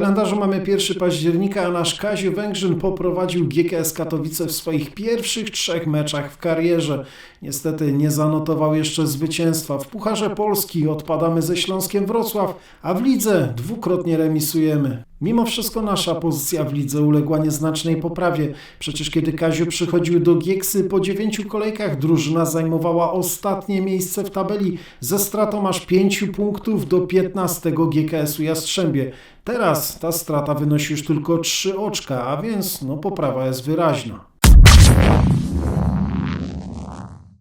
kalendarzu mamy 1 października, a nasz Kaziu Węgrzyn poprowadził GKS Katowice w swoich pierwszych trzech meczach w karierze. Niestety nie zanotował jeszcze zwycięstwa. W Pucharze Polski odpadamy ze Śląskiem Wrocław, a w lidze dwukrotnie remisujemy. Mimo wszystko nasza pozycja w lidze uległa nieznacznej poprawie. Przecież kiedy Kaziu przychodził do Gieksy po dziewięciu kolejkach drużyna zajmowała ostatnie miejsce w tabeli ze stratą aż 5 punktów do 15 GKS-u Jastrzębie. Teraz ta strata wynosi już tylko 3 oczka, a więc no poprawa jest wyraźna.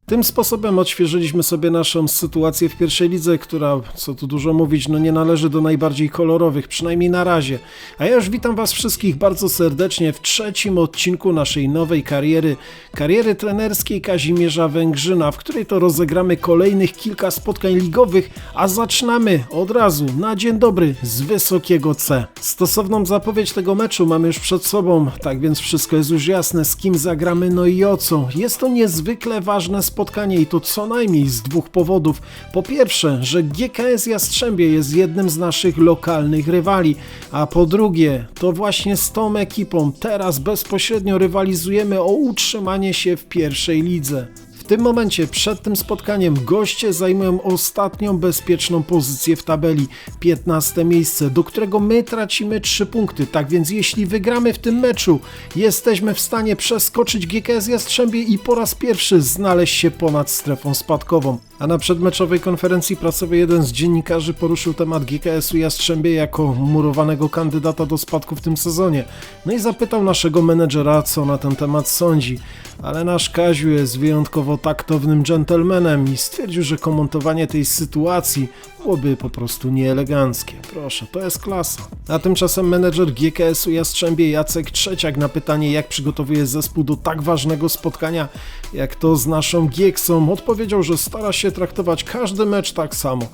Tym sposobem odświeżyliśmy sobie naszą sytuację w pierwszej lidze, która, co tu dużo mówić, no nie należy do najbardziej kolorowych, przynajmniej na razie. A ja już witam Was wszystkich bardzo serdecznie w trzecim odcinku naszej nowej kariery, kariery trenerskiej Kazimierza Węgrzyna, w której to rozegramy kolejnych kilka spotkań ligowych, a zaczynamy od razu, na dzień dobry, z wysokiego C. Stosowną zapowiedź tego meczu mamy już przed sobą, tak więc wszystko jest już jasne, z kim zagramy, no i o co. Jest to niezwykle ważne spotkanie i to co najmniej z dwóch powodów. Po pierwsze, że GKS Jastrzębie jest jednym z naszych lokalnych rywali, a po drugie, to właśnie z tą ekipą teraz bezpośrednio rywalizujemy o utrzymanie się w pierwszej lidze. Tym momencie, przed tym spotkaniem, goście zajmują ostatnią bezpieczną pozycję w tabeli 15 miejsce, do którego my tracimy 3 punkty. Tak więc, jeśli wygramy w tym meczu, jesteśmy w stanie przeskoczyć GKS Jastrzębie i po raz pierwszy znaleźć się ponad strefą spadkową. A na przedmeczowej konferencji prasowej jeden z dziennikarzy poruszył temat GKS-u Jastrzębie jako murowanego kandydata do spadku w tym sezonie. No i zapytał naszego menedżera, co na ten temat sądzi. Ale nasz Kaziu jest wyjątkowo taktownym dżentelmenem i stwierdził, że komentowanie tej sytuacji byłoby po prostu nieeleganckie. Proszę, to jest klasa. A tymczasem menedżer GKS-u Jastrzębie Jacek Trzeciak na pytanie, jak przygotowuje zespół do tak ważnego spotkania, jak to z naszą Gieksą, odpowiedział, że stara się traktować każdy mecz tak samo.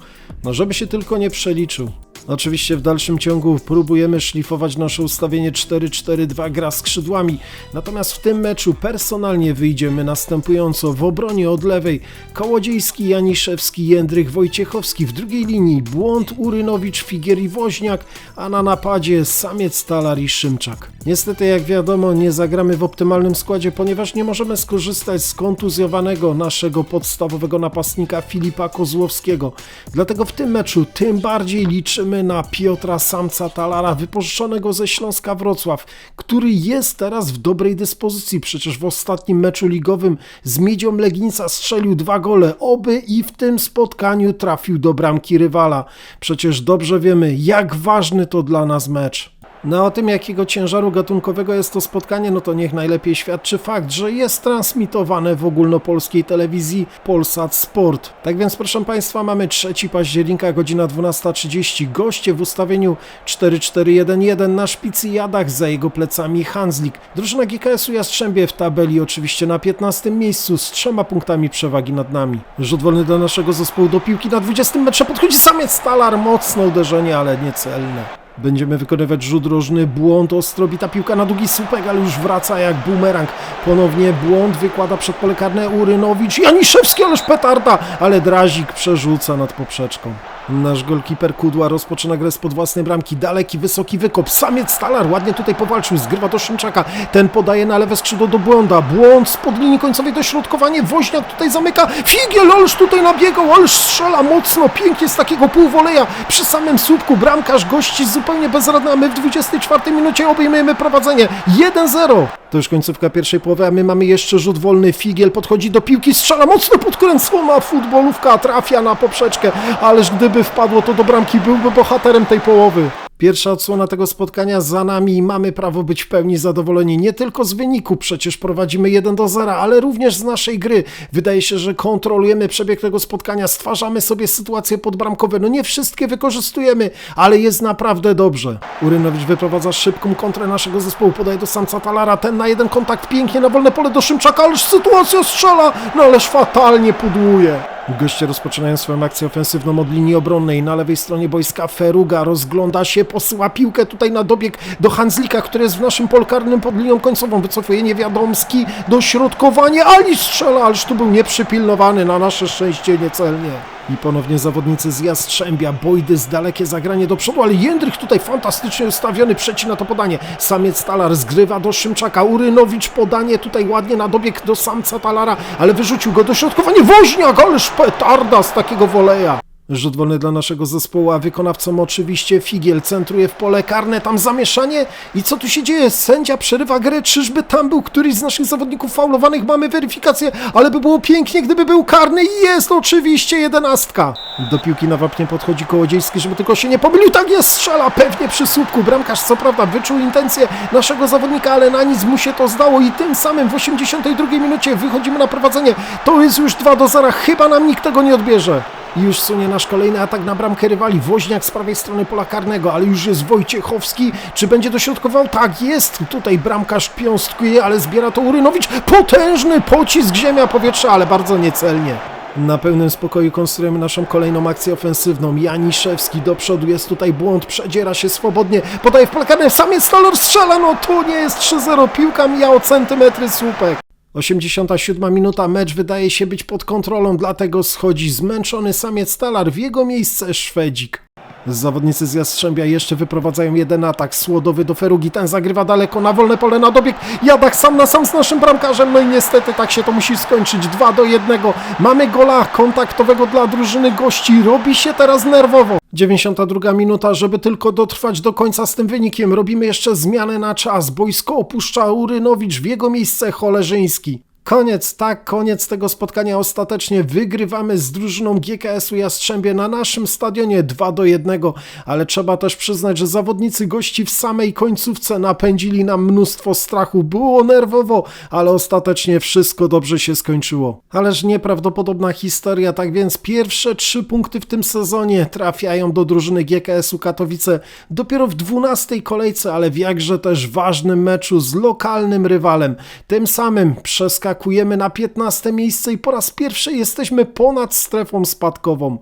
No, żeby się tylko nie przeliczył. Oczywiście w dalszym ciągu próbujemy szlifować nasze ustawienie 4-4-2 gra skrzydłami, natomiast w tym meczu personalnie wyjdziemy następująco. W obronie od lewej Kołodziejski, Janiszewski, Jędrych, Wojciechowski, w drugiej linii Błąd, Urynowicz, Figier i Woźniak, a na napadzie Samiec, Talar i Szymczak. Niestety jak wiadomo nie zagramy w optymalnym składzie, ponieważ nie możemy skorzystać z kontuzjowanego naszego podstawowego napastnika Filipa Kozłowskiego. Dlatego w tym meczu tym bardziej liczymy na Piotra Samca Talara, wypożyczonego ze Śląska Wrocław, który jest teraz w dobrej dyspozycji. Przecież w ostatnim meczu ligowym z Miedzią Legnica strzelił dwa gole, oby i w tym spotkaniu trafił do bramki rywala. Przecież dobrze wiemy, jak ważny to dla nas mecz. No o tym, jakiego ciężaru gatunkowego jest to spotkanie, no to niech najlepiej świadczy fakt, że jest transmitowane w ogólnopolskiej telewizji Polsat Sport. Tak więc, proszę Państwa, mamy 3 października, godzina 12.30. Goście w ustawieniu 4-4-1-1 na szpicy Jadach, za jego plecami Hanslik. Drużyna GKS-u Jastrzębie w tabeli oczywiście na 15 miejscu z trzema punktami przewagi nad nami. Rzut wolny do naszego zespołu do piłki na 20 metrze podchodzi samiec Stalar, mocne uderzenie, ale niecelne. Będziemy wykonywać rzut rożny, błąd, ostrobita piłka na długi słupek, ale już wraca jak bumerang. Ponownie błąd, wykłada przed pole karne Urynowicz, Janiszewski, ależ petarda, ale Drazik przerzuca nad poprzeczką. Nasz golkiper Kudła rozpoczyna grę spod własnej bramki. Daleki, wysoki wykop. Samiec Stalar ładnie tutaj powalczył. Zgrywa do Szymczaka. Ten podaje na lewe skrzydło do Błąda. Błąd spod linii końcowej dośrodkowanie. Woźniak tutaj zamyka. Figiel, ależ tutaj nabiegał, ależ strzela mocno. Pięknie z takiego półwoleja. Przy samym słupku bramkarz gości zupełnie bezradny, a my w 24 minucie obejmujemy prowadzenie. 1-0. To już końcówka pierwszej połowy, a my mamy jeszcze rzut wolny. Figiel podchodzi do piłki, strzela mocno podkręcona futbolówka, trafia na poprzeczkę, ależ gdyby wpadło to do bramki, byłby bohaterem tej połowy. Pierwsza odsłona tego spotkania za nami i mamy prawo być w pełni zadowoleni nie tylko z wyniku, przecież prowadzimy 1 do 0, ale również z naszej gry. Wydaje się, że kontrolujemy przebieg tego spotkania, stwarzamy sobie sytuacje podbramkowe. No nie wszystkie wykorzystujemy, ale jest naprawdę dobrze. Urynowicz wyprowadza szybką kontrę naszego zespołu, podaje do Samca Talara, ten na jeden kontakt pięknie na wolne pole do Szymczaka, ależ sytuacja strzela, no ależ fatalnie pudłuje. Goście rozpoczynają swoją akcję ofensywną od linii obronnej. Na lewej stronie boiska Feruga rozgląda się, posyła piłkę tutaj na dobieg do Hanzlika, który jest w naszym polkarnym pod linią końcową. Wycofuje Niewiadomski, dośrodkowanie, Ali strzela, ależ tu był nieprzypilnowany, na nasze szczęście niecelnie. I ponownie zawodnicy z Jastrzębia, Bojdy z dalekie zagranie do przodu, ale Jędrych tutaj fantastycznie ustawiony, przecina to podanie. Samiec Talar zgrywa do Szymczaka, Urynowicz podanie tutaj ładnie na dobieg do samca Talara, ale wyrzucił go do środkowania. Woźniak, ależ petarda z takiego woleja. Rzut wolny dla naszego zespołu, a wykonawcą oczywiście Figiel centruje w pole karne, tam zamieszanie i co tu się dzieje? Sędzia przerywa grę, czyżby tam był któryś z naszych zawodników faulowanych? Mamy weryfikację, ale by było pięknie, gdyby był karny i jest oczywiście jedenastka. Do piłki na wapnie podchodzi Kołodziejski, żeby tylko się nie pomylił, tak jest, strzela pewnie przy słupku. Bramkarz co prawda wyczuł intencje naszego zawodnika, ale na nic mu się to zdało i tym samym w 82 minucie wychodzimy na prowadzenie. To jest już 2 do 0, chyba nam nikt tego nie odbierze. Już sunie nasz kolejny atak na bramkę rywali. Woźniak z prawej strony pola karnego, ale już jest Wojciechowski. Czy będzie dośrodkował? Tak, jest. Tutaj bramkarz piąstkuje, ale zbiera to Urynowicz. Potężny pocisk ziemia powietrza, ale bardzo niecelnie. Na pełnym spokoju konstruujemy naszą kolejną akcję ofensywną. Janiszewski do przodu, jest tutaj błąd, przedziera się swobodnie, podaje w pole karne, sam jest Stolar, strzela, no to nie jest 3-0, piłka mija o centymetry słupek. 87 minuta, mecz wydaje się być pod kontrolą, dlatego schodzi zmęczony samiec Talar, w jego miejsce Szwedzik. Zawodnicy z Jastrzębia jeszcze wyprowadzają jeden atak, Słodowy do Ferugi, ten zagrywa daleko na wolne pole na dobieg, Jadak sam na sam z naszym bramkarzem, no i niestety tak się to musi skończyć, 2 do 1, mamy gola kontaktowego dla drużyny gości, robi się teraz nerwowo. 92 minuta, żeby tylko dotrwać do końca z tym wynikiem, robimy jeszcze zmianę na czas, boisko opuszcza Urynowicz, w jego miejsce. Cholerzyński. Koniec, tak, koniec tego spotkania. Ostatecznie wygrywamy z drużyną GKS-u Jastrzębie na naszym stadionie 2 do 1, ale trzeba też przyznać, że zawodnicy gości w samej końcówce napędzili nam mnóstwo strachu. Było nerwowo, ale ostatecznie wszystko dobrze się skończyło. Ależ nieprawdopodobna historia, tak więc pierwsze trzy punkty w tym sezonie trafiają do drużyny GKS-u Katowice dopiero w 12 kolejce, ale w jakże też ważnym meczu z lokalnym rywalem. Tym samym przeskakujemy skakujemy na 15 miejsce i po raz pierwszy jesteśmy ponad strefą spadkową.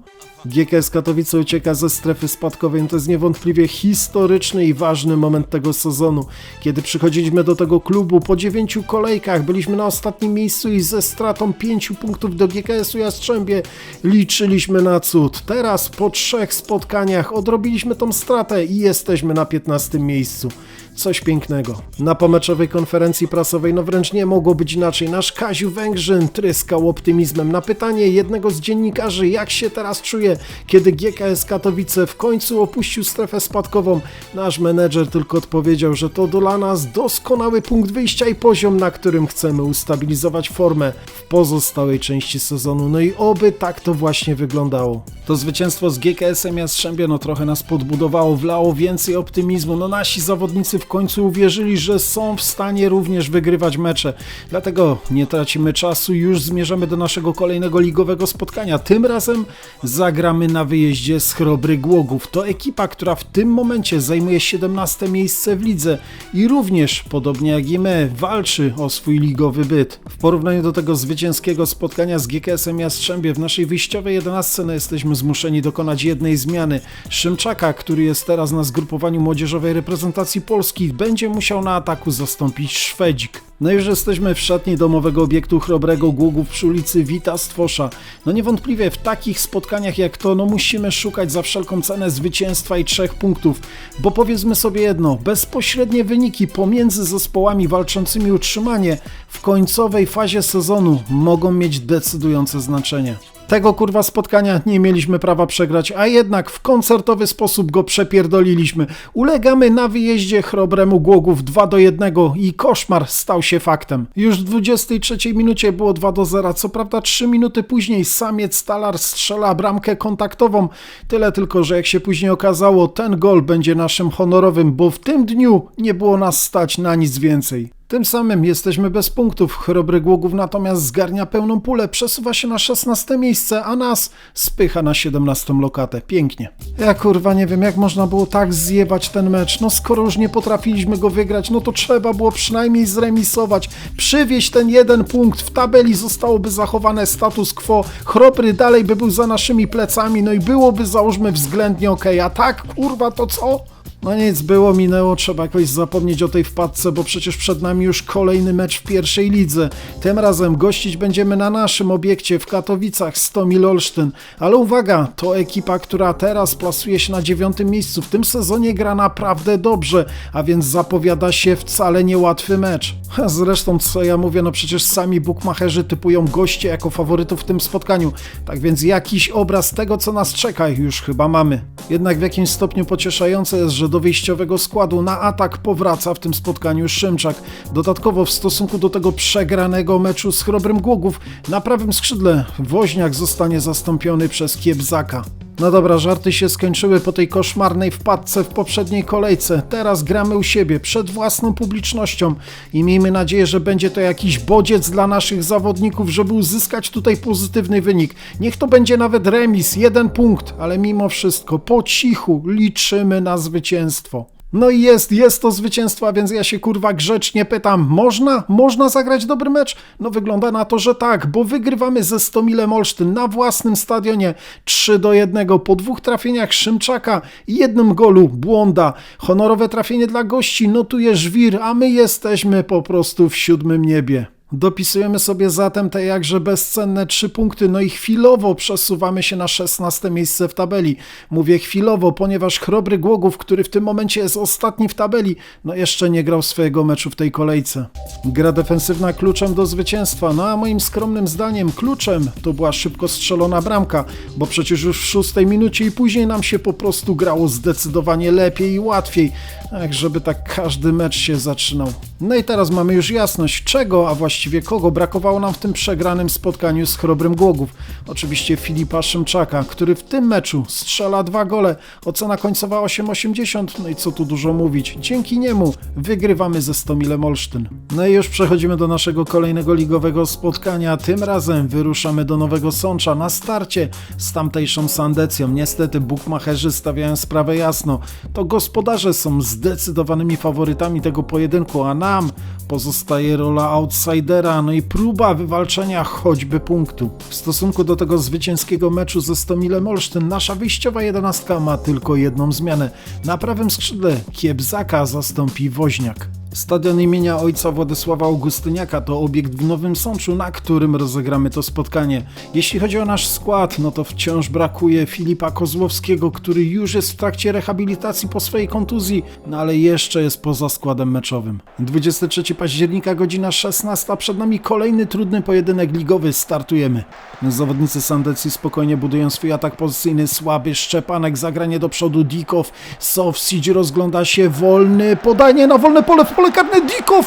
GKS Katowice ucieka ze strefy spadkowej. To jest niewątpliwie historyczny i ważny moment tego sezonu. Kiedy przychodziliśmy do tego klubu po dziewięciu kolejkach, byliśmy na ostatnim miejscu i ze stratą pięciu punktów do GKS-u Jastrzębie liczyliśmy na cud. Teraz po trzech spotkaniach odrobiliśmy tą stratę i jesteśmy na 15 miejscu. Coś pięknego. Na pomeczowej konferencji prasowej no wręcz nie mogło być inaczej. Nasz Kaziu Węgrzyn tryskał optymizmem. Na pytanie jednego z dziennikarzy, jak się teraz czuje, kiedy GKS Katowice w końcu opuścił strefę spadkową, nasz menedżer tylko odpowiedział, że to dla nas doskonały punkt wyjścia i poziom, na którym chcemy ustabilizować formę w pozostałej części sezonu. No i oby tak to właśnie wyglądało. To zwycięstwo z GKS-em Jastrzębie no trochę nas podbudowało, wlało więcej optymizmu. No nasi zawodnicy w końcu uwierzyli, że są w stanie również wygrywać mecze. Dlatego nie tracimy czasu, już zmierzamy do naszego kolejnego ligowego spotkania. Tym razem zagramy na wyjeździe z Chrobry Głogów. To ekipa, która w tym momencie zajmuje 17 miejsce w lidze i również, podobnie jak i my, walczy o swój ligowy byt. W porównaniu do tego zwycięskiego spotkania z GKS-em Jastrzębie w naszej wyjściowej 11 no jesteśmy zmuszeni dokonać jednej zmiany. Szymczaka, który jest teraz na zgrupowaniu młodzieżowej reprezentacji Polski, będzie musiał na ataku zastąpić Szwedzik. No już jesteśmy w szatni domowego obiektu Chrobrego Głogów przy ulicy Wita Stwosza. No niewątpliwie w takich spotkaniach jak to, no musimy szukać za wszelką cenę zwycięstwa i trzech punktów, bo powiedzmy sobie jedno, bezpośrednie wyniki pomiędzy zespołami walczącymi utrzymanie w końcowej fazie sezonu mogą mieć decydujące znaczenie. Tego kurwa spotkania nie mieliśmy prawa przegrać, a jednak w koncertowy sposób go przepierdoliliśmy. Ulegamy na wyjeździe chrobremu Głogów 2 do 1 i koszmar stał się faktem. Już w 23 minucie było 2 do 0, co prawda 3 minuty później samiec Talar strzela bramkę kontaktową. Tyle tylko, że jak się później okazało, ten gol będzie naszym honorowym, bo w tym dniu nie było nas stać na nic więcej. Tym samym jesteśmy bez punktów. Chrobry Głogów natomiast zgarnia pełną pulę, przesuwa się na 16 miejsce, a nas spycha na 17 lokatę. Pięknie. Ja kurwa nie wiem, jak można było tak zjebać ten mecz. No skoro już nie potrafiliśmy go wygrać, no to trzeba było przynajmniej zremisować. Przywieźć ten jeden punkt. W tabeli zostałoby zachowane status quo. Chrobry dalej by był za naszymi plecami, no i byłoby załóżmy względnie ok. A tak, kurwa, to co? No nic, było, minęło, trzeba jakoś zapomnieć o tej wpadce, bo przecież przed nami już kolejny mecz w pierwszej lidze. Tym razem gościć będziemy na naszym obiekcie w Katowicach Stomil Olsztyn. Ale uwaga, to ekipa, która teraz plasuje się na dziewiątym miejscu. W tym sezonie gra naprawdę dobrze, a więc zapowiada się wcale niełatwy mecz. Zresztą, co ja mówię, no przecież sami bukmacherzy typują goście jako faworytów w tym spotkaniu. Tak więc jakiś obraz tego, co nas czeka, już chyba mamy. Jednak w jakimś stopniu pocieszające jest, że do wyjściowego składu na atak powraca w tym spotkaniu Szymczak. Dodatkowo w stosunku do tego przegranego meczu z Chrobrym Głogów na prawym skrzydle Woźniak zostanie zastąpiony przez Kiebzaka. No dobra, żarty się skończyły po tej koszmarnej wpadce w poprzedniej kolejce. Teraz gramy u siebie, przed własną publicznością i miejmy nadzieję, że będzie to jakiś bodziec dla naszych zawodników, żeby uzyskać tutaj pozytywny wynik. Niech to będzie nawet remis, jeden punkt, ale mimo wszystko po cichu liczymy na zwycięstwo. No i jest, jest to zwycięstwo, więc ja się kurwa grzecznie pytam, można? Można zagrać dobry mecz? No wygląda na to, że tak, bo wygrywamy ze Stomilem Olsztyn na własnym stadionie 3 do 1 po dwóch trafieniach Szymczaka i jednym golu Błąda. Honorowe trafienie dla gości notuje Żwir, a my jesteśmy po prostu w siódmym niebie. Dopisujemy sobie zatem te jakże bezcenne trzy punkty, no i chwilowo przesuwamy się na 16 miejsce w tabeli. Mówię chwilowo, ponieważ Chrobry Głogów, który w tym momencie jest ostatni w tabeli, no jeszcze nie grał swojego meczu w tej kolejce. Gra defensywna kluczem do zwycięstwa, no a moim skromnym zdaniem kluczem to była szybko strzelona bramka, bo przecież już w szóstej minucie i później nam się po prostu grało zdecydowanie lepiej i łatwiej, jak żeby tak każdy mecz się zaczynał. No i teraz mamy już jasność czego, a właściwie kogo brakowało nam w tym przegranym spotkaniu z Chrobrym Głogów. Oczywiście Filipa Szymczaka, który w tym meczu strzela dwa gole, ocena końcowa 8,80, no i co tu dużo mówić. Dzięki niemu wygrywamy ze Stomilem Olsztyn. No i już przechodzimy do naszego kolejnego ligowego spotkania. Tym razem wyruszamy do Nowego Sącza na starcie z tamtejszą Sandecją. Niestety bukmacherzy stawiają sprawę jasno. To gospodarze są zdecydowanymi faworytami tego pojedynku, a nam pozostaje rola outsidera, no i próba wywalczenia choćby punktu. W stosunku do tego zwycięskiego meczu ze Stomilem Olsztyn nasza wyjściowa jedenastka ma tylko jedną zmianę. Na prawym skrzydle Kiebzaka zastąpi Woźniak. Stadion imienia ojca Władysława Augustyniaka to obiekt w Nowym Sączu, na którym rozegramy to spotkanie. Jeśli chodzi o nasz skład, no to wciąż brakuje Filipa Kozłowskiego, który już jest w trakcie rehabilitacji po swojej kontuzji, no ale jeszcze jest poza składem meczowym. 23 października, godzina 16, przed nami kolejny trudny pojedynek ligowy, startujemy. Zawodnicy Sandecji spokojnie budują swój atak pozycyjny, słaby Szczepanek, zagranie do przodu, Dikow, Sowsic rozgląda się, wolny, podanie na wolne pole w pole karne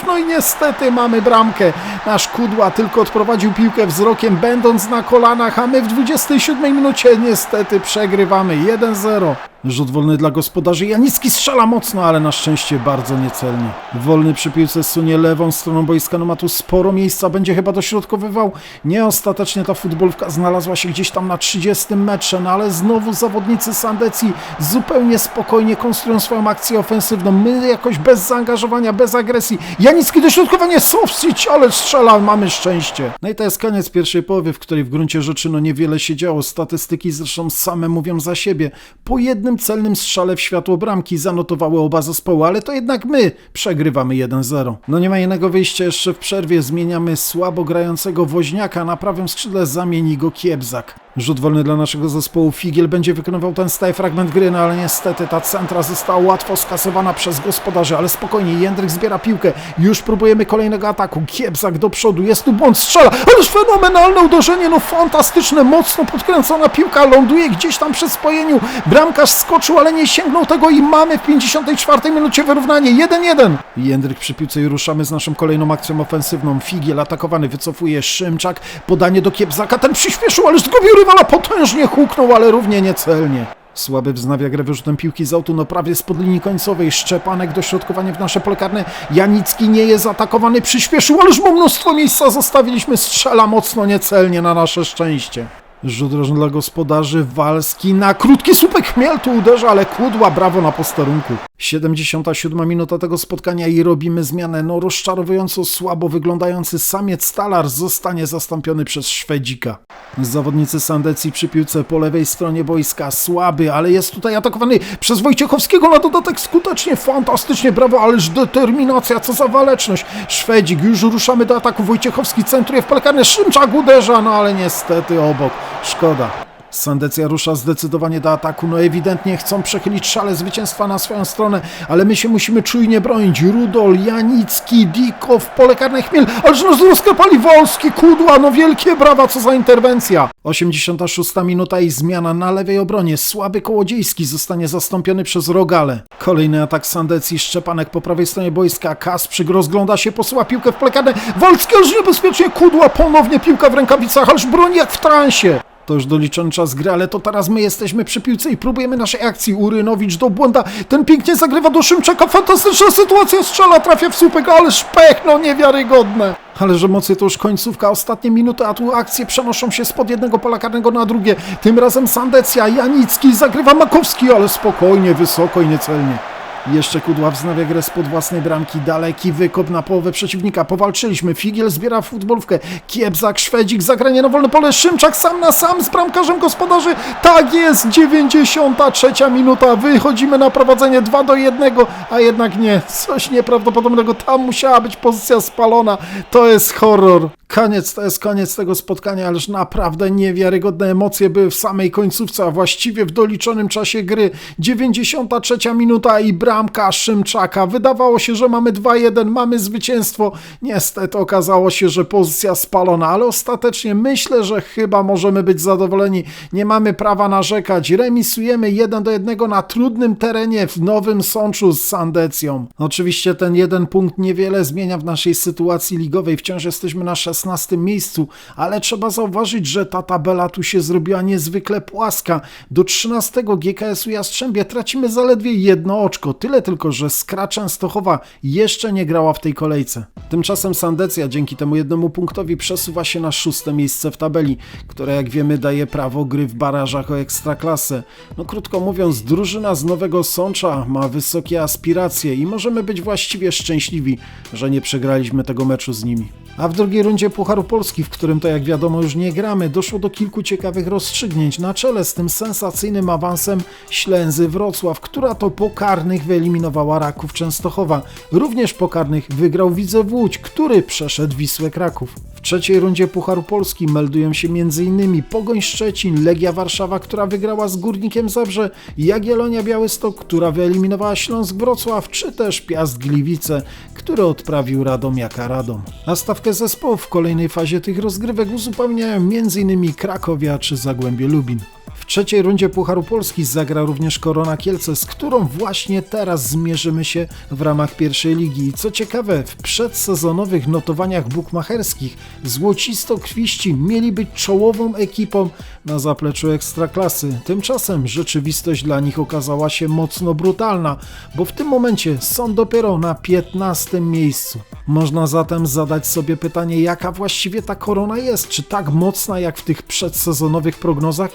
no i niestety mamy bramkę. Nasz Kudła tylko odprowadził piłkę wzrokiem, będąc na kolanach, a my w 27 minucie niestety przegrywamy 1-0. Rzut wolny dla gospodarzy. Janicki strzela mocno, ale na szczęście bardzo niecelnie. Wolny przy piłce sunie lewą stroną boiska, no ma tu sporo miejsca, będzie chyba dośrodkowywał. Nie ostatecznie ta futbolówka znalazła się gdzieś tam na 30 metrze, no ale znowu zawodnicy Sandecji zupełnie spokojnie konstruują swoją akcję ofensywną. My jakoś bez zaangażowania, bez agresji. Janicki dośrodkowanie, Sofsic, ale strzela, mamy szczęście. No i to jest koniec pierwszej połowy, w której w gruncie rzeczy no niewiele się działo. Statystyki zresztą same mówią za siebie. Po jednym celnym strzale w światło bramki zanotowały oba zespoły, ale to jednak my przegrywamy 1-0. No nie ma innego wyjścia jeszcze w przerwie. Zmieniamy słabo grającego woźniaka na prawym skrzydle, zamieni go Kiebzak. Rzut wolny dla naszego zespołu. Figiel będzie wykonywał ten stały fragment gry, no ale niestety ta centra została łatwo skasowana przez gospodarzy, ale spokojnie, Jędryk zbiera piłkę. Już próbujemy kolejnego ataku. Kiebzak do przodu, jest tu błąd, strzela, ależ fenomenalne uderzenie, no fantastyczne, mocno podkręcona piłka, ląduje gdzieś tam przy spojeniu. Bramkarz skoczył, ale nie sięgnął tego i mamy w 54 minucie wyrównanie 1-1. Jędryk przy piłce i ruszamy z naszą kolejną akcją ofensywną. Figiel atakowany, wycofuje Szymczak, podanie do Kiebzaka, ten przyspieszył, ależ zgubił rywala, potężnie huknął, ale równie niecelnie. Słaby wznawia grę wyrzutem piłki z autu, no prawie spod linii końcowej. Szczepanek, dośrodkowanie w nasze pole karne. Janicki nie jest atakowany, przyspieszył, ależ mu mnóstwo miejsca zostawiliśmy. Strzela mocno niecelnie na nasze szczęście. Rzut rożny dla gospodarzy, Walski na krótki słupek chmiel tu uderza, ale kudła, brawo na posterunku. 77 minuta tego spotkania i robimy zmianę. No rozczarowująco słabo wyglądający samiec Stalar zostanie zastąpiony przez Szwedzika. Zawodnicy Sandecji przy piłce po lewej stronie boiska słaby, ale jest tutaj atakowany przez Wojciechowskiego na dodatek skutecznie, fantastycznie, brawo, ależ determinacja, co za waleczność. Szwedzik, już ruszamy do ataku, Wojciechowski centruje w pelekarnię, Szymczak uderza, no ale niestety obok, szkoda. Sandecja rusza zdecydowanie do ataku, no ewidentnie chcą przechylić szale zwycięstwa na swoją stronę, ale my się musimy czujnie bronić. Rudol, Janicki, Dikow, pole karne Chmiel, ależ nos rozklepali Wolski, Kudła, no wielkie brawa, co za interwencja. 86 minuta i zmiana na lewej obronie. Słaby Kołodziejski zostanie zastąpiony przez Rogale. Kolejny atak Sandecji, Szczepanek po prawej stronie boiska, Kasprzyk rozgląda się, posyła piłkę w plekarnę, Wolski, ależ niebezpiecznie, Kudła, ponownie piłka w rękawicach, ależ broni jak w transie. To już doliczony czas gry, ale to teraz my jesteśmy przy piłce i próbujemy naszej akcji. Urynowicz do błęda, ten pięknie zagrywa do Szymczaka, fantastyczna sytuacja, strzela, trafia w słupek, ale szpech, no niewiarygodne. Ale że emocje to już końcówka, ostatnie minuty, a tu akcje przenoszą się spod jednego pola karnego na drugie. Tym razem Sandecja, Janicki, zagrywa Makowski, ale spokojnie, wysoko i niecelnie. Jeszcze Kudła wznawia grę spod własnej bramki. Daleki wykop na połowę przeciwnika. Powalczyliśmy. Figiel zbiera futbolówkę. Kiebzak, Szwedzik, zagranie na wolne pole. Szymczak sam na sam z bramkarzem gospodarzy. Tak jest, 93 minuta. Wychodzimy na prowadzenie 2 do 1, a jednak nie. Coś nieprawdopodobnego. Tam musiała być pozycja spalona. To jest horror. Koniec, to jest koniec tego spotkania, ależ naprawdę niewiarygodne emocje były w samej końcówce, a właściwie w doliczonym czasie gry. 93 minuta i bramka Szymczaka. Wydawało się, że mamy 2-1, mamy zwycięstwo. Niestety okazało się, że pozycja spalona, ale ostatecznie myślę, że chyba możemy być zadowoleni. Nie mamy prawa narzekać. Remisujemy 1 do 1 na trudnym terenie w Nowym Sączu z Sandecją. Oczywiście ten jeden punkt niewiele zmienia w naszej sytuacji ligowej. Wciąż jesteśmy na 16 miejscu, ale trzeba zauważyć, że ta tabela tu się zrobiła niezwykle płaska. Do 13 GKS-u Jastrzębie tracimy zaledwie jedno oczko. Tyle tylko, że Skra Częstochowa jeszcze nie grała w tej kolejce. Tymczasem Sandecja dzięki temu jednemu punktowi przesuwa się na szóste miejsce w tabeli, które jak wiemy daje prawo gry w barażach o ekstraklasę. No krótko mówiąc, drużyna z Nowego Sącza ma wysokie aspiracje i możemy być właściwie szczęśliwi, że nie przegraliśmy tego meczu z nimi. A w drugiej rundzie Pucharu Polski, w którym to jak wiadomo już nie gramy, doszło do kilku ciekawych rozstrzygnięć. Na czele z tym sensacyjnym awansem Ślęzy Wrocław, która to pokarnych wyeliminowała Raków Częstochowa. Również pokarnych wygrał Widzew Łódź, który przeszedł Wisłę Kraków. W trzeciej rundzie Pucharu Polski meldują się m.in. Pogoń Szczecin, Legia Warszawa, która wygrała z Górnikiem Zabrze, Jagiellonia Białystok, która wyeliminowała Śląsk Wrocław, czy też Piast Gliwice, który odprawił Radomiaka Radom. A stawkę zespołów w kolejnej fazie tych rozgrywek uzupełniają m.in. Krakowia czy Zagłębie Lubin. W trzeciej rundzie Pucharu Polski zagra również Korona Kielce, z którą właśnie teraz zmierzymy się w ramach pierwszej ligi. Co ciekawe, w przedsezonowych notowaniach bukmacherskich złocisto-krwiści mieli być czołową ekipą na zapleczu Ekstraklasy. Tymczasem rzeczywistość dla nich okazała się mocno brutalna, bo w tym momencie są dopiero na 15 miejscu. Można zatem zadać sobie pytanie, jaka właściwie ta korona jest? Czy tak mocna jak w tych przedsezonowych prognozach?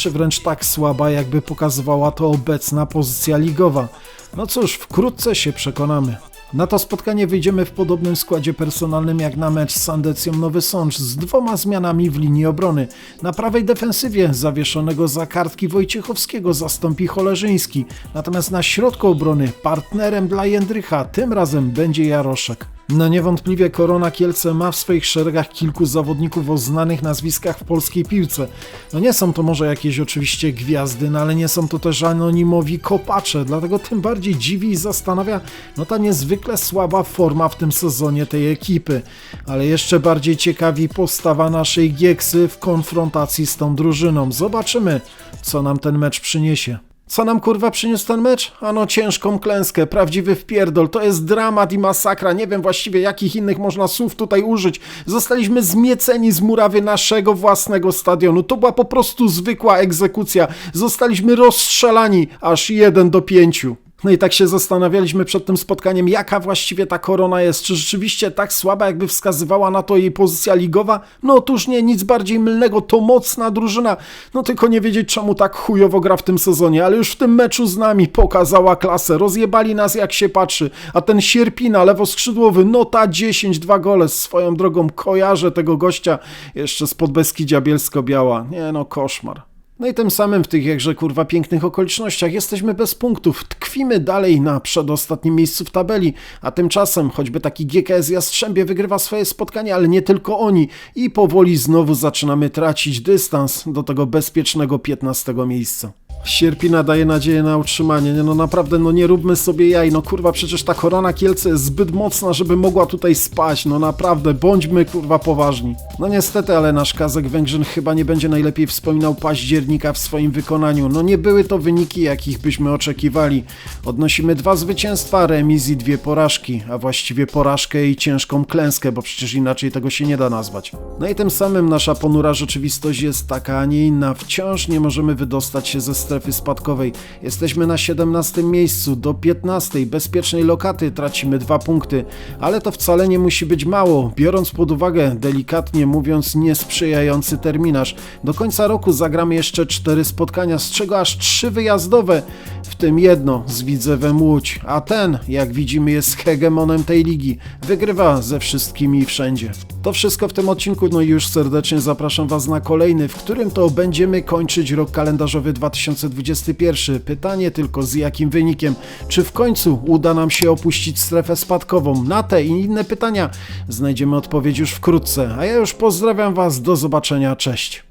Czy wręcz tak słaba, jakby pokazywała to obecna pozycja ligowa. No cóż, wkrótce się przekonamy. Na to spotkanie wyjdziemy w podobnym składzie personalnym jak na mecz z Sandecją Nowy Sącz z dwoma zmianami w linii obrony. Na prawej defensywie zawieszonego za kartki Wojciechowskiego zastąpi Cholerzyński, natomiast na środku obrony partnerem dla Jędrycha tym razem będzie Jaroszek. No niewątpliwie Korona Kielce ma w swoich szeregach kilku zawodników o znanych nazwiskach w polskiej piłce. No nie są to może jakieś oczywiście gwiazdy, no ale nie są to też anonimowi kopacze, dlatego tym bardziej dziwi i zastanawia no ta niezwykle słaba forma w tym sezonie tej ekipy. Ale jeszcze bardziej ciekawi postawa naszej Gieksy w konfrontacji z tą drużyną. Zobaczymy, co nam ten mecz przyniesie. Co nam kurwa przyniósł ten mecz? Ano ciężką klęskę, prawdziwy wpierdol, to jest dramat i masakra, nie wiem właściwie jakich innych można słów tutaj użyć. Zostaliśmy zmieceni z murawy naszego własnego stadionu, to była po prostu zwykła egzekucja. Zostaliśmy rozstrzelani aż 1 do 5. No i tak się zastanawialiśmy przed tym spotkaniem, jaka właściwie ta korona jest. Czy rzeczywiście tak słaba, jakby wskazywała na to jej pozycja ligowa? No otóż nie, nic bardziej mylnego, to mocna drużyna. No tylko nie wiedzieć, czemu tak chujowo gra w tym sezonie, ale już w tym meczu z nami pokazała klasę. Rozjebali nas jak się patrzy. A ten Sierpina, lewoskrzydłowy, nota 10, dwa gole. Swoją drogą kojarzę tego gościa jeszcze spod Beskidzia Bielsko-Biała. Nie no, koszmar. No i tym samym w tych jakże kurwa pięknych okolicznościach jesteśmy bez punktów. Tkwimy dalej na przedostatnim miejscu w tabeli, a tymczasem choćby taki GKS Jastrzębie wygrywa swoje spotkanie, ale nie tylko oni i powoli znowu zaczynamy tracić dystans do tego bezpiecznego 15 miejsca. Sierpina daje nadzieję na utrzymanie. Nie, no naprawdę, no nie róbmy sobie jaj. No kurwa, przecież ta korona Kielce jest zbyt mocna, żeby mogła tutaj spać. No naprawdę, bądźmy kurwa poważni. No niestety, ale nasz Kazek Węgrzyn chyba nie będzie najlepiej wspominał października w swoim wykonaniu. No nie były to wyniki, jakich byśmy oczekiwali. Odnosimy dwa zwycięstwa, remis i dwie porażki, a właściwie porażkę i ciężką klęskę, bo przecież inaczej tego się nie da nazwać. No i tym samym nasza ponura rzeczywistość jest taka, a nie inna. Wciąż nie możemy wydostać się ze strefy spadkowej. Jesteśmy na 17 miejscu, do 15 bezpiecznej lokaty tracimy dwa punkty, ale to wcale nie musi być mało, biorąc pod uwagę, delikatnie mówiąc, niesprzyjający terminarz. Do końca roku zagramy jeszcze cztery spotkania, z czego aż trzy wyjazdowe, w tym jedno z Widzewem Łódź, a ten, jak widzimy, jest hegemonem tej ligi. Wygrywa ze wszystkimi i wszędzie. To wszystko w tym odcinku, no i już serdecznie zapraszam Was na kolejny, w którym to będziemy kończyć rok kalendarzowy 2021. Pytanie tylko z jakim wynikiem? Czy w końcu uda nam się opuścić strefę spadkową? Na te i inne pytania znajdziemy odpowiedź już wkrótce. A ja już pozdrawiam Was, do zobaczenia, cześć.